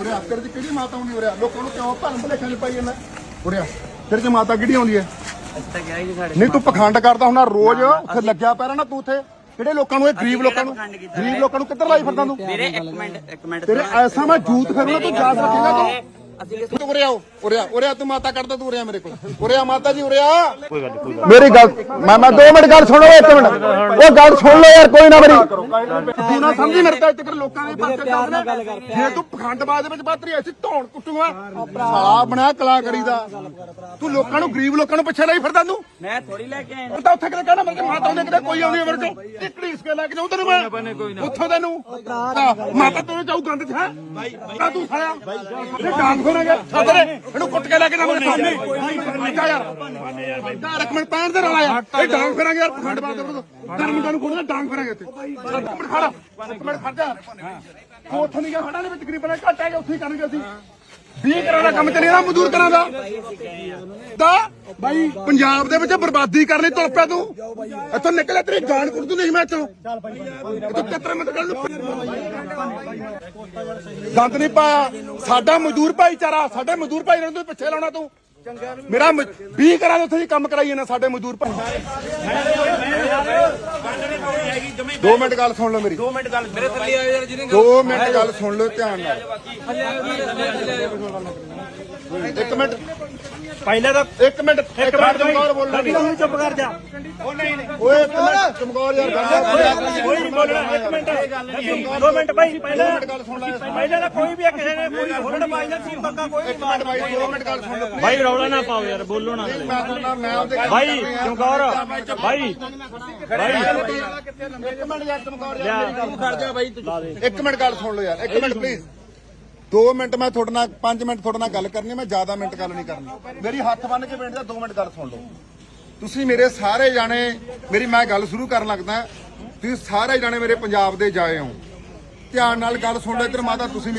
ਉਰੇ ਆ ਤੇਰੇ ਚ ਕਿਹੜੀ ਮਾਤਾ ਹੁੰਦੀ ਉਰੇ? ਆ ਲੋਕਾਂ ਨੂੰ ਕਿਉਂ ਭਰਮ ਭਲੇਖਾਂ ਚ ਪਾਈ ਜਾਂਦਾ? ਉਰੇ ਆ। ਤੇਰੇ ਚ ਮਾਤਾ ਕਿਹੜੀ ਆਉਂਦੀ ਹੈ? ਸਾਡੇ ਨਹੀਂ ਤੂੰ ਪਖੰਡ ਕਰਦਾ ਹੁਣਾ ਰੋਜ਼ ਉੱਥੇ ਲੱਗਿਆ ਪੈਰਾ ਨਾ ਤੂੰ ਉੱਥੇ। ਕਿਹੜੇ ਲੋਕਾਂ ਨੂੰ ਇਹ ਗਰੀਬ ਲੋਕਾਂ ਨੂੰ ਪਖੰਡ ਕੀਤਾ ਗਰੀਬ ਲੋਕਾਂ ਨੂੰ ਕਿੱਧਰ ਲਾਈ ਫਿਰਦਾ ਤੂੰ? ਵੀਰੇ ਇੱਕ ਮਿੰਟ ਇੱਕ ਮਿੰਟ ਤੇਰੇ ਐਸਾ ਮੈਂ ਜੂਤ ਫਿਰੂੰਗਾ ਤੂੰ ਜਾਸ ਰੱਖੇਗਾ ਤੂੰ? ਤੂੰ ਉਰੇ ਆਓ ਉਰੇ ਆ ਉਰੇ ਆ ਤੂੰ ਮਾਤਾ ਕੱਢਦਾ ਤੂੰ ਉਰੇ ਆ ਮੇਰੇ ਕੋਲ। ਉਰੇ ਆ ਮਾਤਾ ਜੀ ਉਰੇ ਆ। ਮੇਰੀ ਗੱਲ ਮੈਂ ਮੈਂ 2 ਮਿੰਟ ਗੱਲ ਸੁਣੋ ਇੱਕ ਮਿੰਟ। ਉਹ ਗੱਲ ਸੁਣ ਲਓ ਯਾਰ ਕੋਈ ਨਾ ਮੇਰੀ ਤੂੰ ਨਾ ਸਮਝੀ ਮੇਰੇ ਤਾਂ ਇੱਥੇ ਲੋਕਾਂ ਦੇ ਪਾਸੇ ਚੱਲਦੇ ਜੇ ਤੂੰ ਪਖੰਡਬਾਜ਼ ਦੇ ਵਿੱਚ ਰਹੀ ਐਸੀ ਧੌਣ ਕੁੱਟੂਗਾ। ਸਾਲਾ ਬਣਾ ਕਲਾਕਾਰੀ ਦਾ। ਤੂੰ ਲੋਕਾਂ ਨੂੰ ਗਰੀਬ ਲੋਕਾਂ ਨੂੰ ਪਿੱਛੇ ਲਈ ਫਿਰਦਾ ਤੂੰ? ਮੈਂ ਥੋੜੀ ਲੈ ਕੇ ਆਇਆ ਤਾਂ ਉੱਥੇ ਕਿਤੇ ਕਹਿਣਾ ਮੈਂ ਮਾਤਾ ਉਹਨੇ ਕਿਤੇ ਕੋਈ ਆਉਂਦੀ ਹੈ ਮੇਰੇ ਕੋਲ ਟਿਕੜੀ ਇਸ ਕੇ ਲੈ ਕੇ ਜਾਉਂ ਤੈਨੂੰ ਮੈਂ? ਉੱਥੋਂ ਤੈਨੂੰ? ਹਾਂ, ਮਾਤਾ ਤੈਨੂੰ ਜਾਊ ਗੰਦ ਚ ਹੈ? ਤਾਂ ਤੂੰ ਸਾਲਿਆ ਇਹ ਡਾਂਗ ਖੋਣਾਗਾ ਛੱਡਰੇ ਇਹਨੂੰ ਕੁੱਟ ਕੇ ਲੈ ਕੇ ਜਾ ਮੇਰੇ ਸਾਹਮਣੇ। ਜਾ ਯਾਰ। ਦਾ ਰਕਮਣ ਪੈਣ ਦੇ ਰਲਾ ਯਾਰ। ਇਹ ਡਾਂਗ ਫੇਰਾਂਗੇ ਯਾਰ ਪਖੰਡ ਬਾਤ ਕਰ ਮੁੰਡਾ ਨੂੰ ਖੋਣਾ ਡਾਂਗ ਫੇਰਾਂਗੇ ਇੱਥੇ ਇੱਕ ਮਿੰਟ ਖੜਾ। ਇੱਕ ਮਿੰਟ ਖੜ ਜਾ। ਤੂੰ ਉੱਥੋਂ ਨਹੀਂ ਗਿਆ ਖੜਾ ਨੇ ਵਿੱਚ ਗਰੀਬਾਂ ਦੇ ਘੱਟ ਹੈਗੇ ਉੱਥੇ ਹੀ ਕਰਨਗੇ ਅਸੀਂ। 20 ਕਰਾਂ ਦਾ ਕੰਮ ਚੱਲਿਆ ਨਾ, ਮਜ਼ਦੂਰ ਕਰਾਂ ਦਾ। ਦਾ ਬਾਈ ਪੰਜਾਬ ਦੇ ਵਿੱਚ ਬਰਬਾਦੀ ਕਰਨ ਲਈ ਤੁਰ ਤੂੰ। ਇੱਥੋਂ ਨਿਕਲਿਆ ਤੇਰੀ ਜਾਨ ਕੁੱਟ ਤੂੰ ਨਹੀਂ ਮੈਂ ਇੱਥੋਂ। ਇੱਥੋਂ ਕਿਤਰੇ ਮਤ ਕਰ ਲੂ ਗੰਦ ਨਹੀਂ ਪਾਇਆ। ਸਾਡਾ ਮਜ਼ਦੂਰ ਭਾਈਚਾਰਾ, ਸਾਡੇ ਮਜ਼ਦੂਰ ਭਾਈ ਨੂੰ ਪਿੱਛੇ ਲਾਉਣਾ ਤੂੰ। ਮੇਰਾ 20 ਕਰਾਂ ਦੇ ਉੱਥੇ ਹੀ ਕੰਮ ਕਰਾਈ ਜਾਂਦਾ ਸਾਡੇ ਮਜ਼ਦੂਰ ਭਾਈ। 2 ਮਿੰਟ ਗੱਲ ਸੁਣ ਲਓ ਮੇਰੀ। 2 ਮਿੰਟ ਗੱਲ ਮੇਰੇ ਥੱਲੇ ਆ ਯਾਰ ਜਿਹਨੇ 2 ਮਿੰਟ ਗੱਲ ਸੁਣ ਲਓ ਧਿਆਨ ਨਾਲ। ਇੱਕ ਮਿੰਟ। ਪਹਿਲੇ ਤਾਂ ਇੱਕ ਮਿੰਟ ਇੱਕ ਮਿੰਟ ਚਮਕੌਰ ਬੋਲਣਾ। ਲੱਗੀ ਤਾਂ ਹੁਣ ਚੁੱਪ ਕਰ ਜਾ। ਓਏ ਇੱਕ ਮਿੰਟ ਚਮਕੌਰ ਯਾਰ ਗੱਲ ਕੋਈ ਨਹੀਂ ਬੋਲਣਾ ਇੱਕ ਮਿੰਟ। ਦੋ ਮਿੰਟ ਭਾਈ ਪਹਿਲੇ ਮਿੰਟ ਗੱਲ ਸੁਣ ਲੈ। ਪਹਿਲੇ ਤਾਂ ਕੋਈ ਵੀ ਆ, ਕਿਸੇ ਨੇ ਕੋਈ ਹੋਲਡ ਪਾਈ ਨਾ ਸੀ ਪੱਕਾ ਕੋਈ ਨਹੀਂ ਇੱਕ ਮਿੰਟ ਬਾਈ 2 ਮਿੰਟ ਗੱਲ ਸੁਣ ਲਓ। ਭਾਈ ਰੌਲਾ ਨਾ ਪਾਓ ਯਾਰ ਬੋਲੋ ਨਾ। ਮੈਂ ਤੁਹਾਨੂੰ ਮੈਂ ਆਪਦੇ ਕੰਮ ਭਾਈ। ਚਮਕੌਰ ਭਾਈ ਇੱਕ ਮਿੰਟ ਯਾਰ ਚਮਕੌਰ ਯਾਰ ਮੇਰੀ ਗੱਲ ਖੜ ਜਾ ਬਾਈ ਇੱਕ ਮਿੰਟ ਗੱਲ ਸੁਣ ਲਓ ਯਾਰ ਇੱਕ ਮਿੰਟ ਪਲੀਜ਼ 2 ਮਿੰਟ ਮੈਂ ਤੁਹਾਡੇ ਨਾਲ 5 ਮਿੰਟ ਤੁਹਾਡੇ ਨਾਲ ਗੱਲ ਕਰਨੀ ਮੈਂ ਜ਼ਿਆਦਾ ਮਿੰਟ ਗੱਲ ਨਹੀਂ ਕਰਨੀ। ਮੇਰੀ ਹੱਥ ਬੰਨ ਕੇ ਬੇਨਤੀ 2 ਮਿੰਟ ਗੱਲ ਸੁਣ ਲਓ। ਤੁਸੀਂ ਮੇਰੇ ਸਾਰੇ ਜਾਣੇ ਮੇਰੀ ਮੈਂ ਗੱਲ ਸ਼ੁਰੂ ਕਰਨ ਲੱਗਦਾ ਤੁਸੀਂ ਸਾਰੇ ਜਾਣੇ ਮੇਰੇ ਪੰਜਾਬ ਦੇ ਜਾਏ ਹੋ। ਧਿਆਨ ਨਾਲ ਗੱਲ ਸੁਣ ਲਓ ਇੱਧਰ ਮਾਤਾ ਤੁਸੀਂ ਵੀ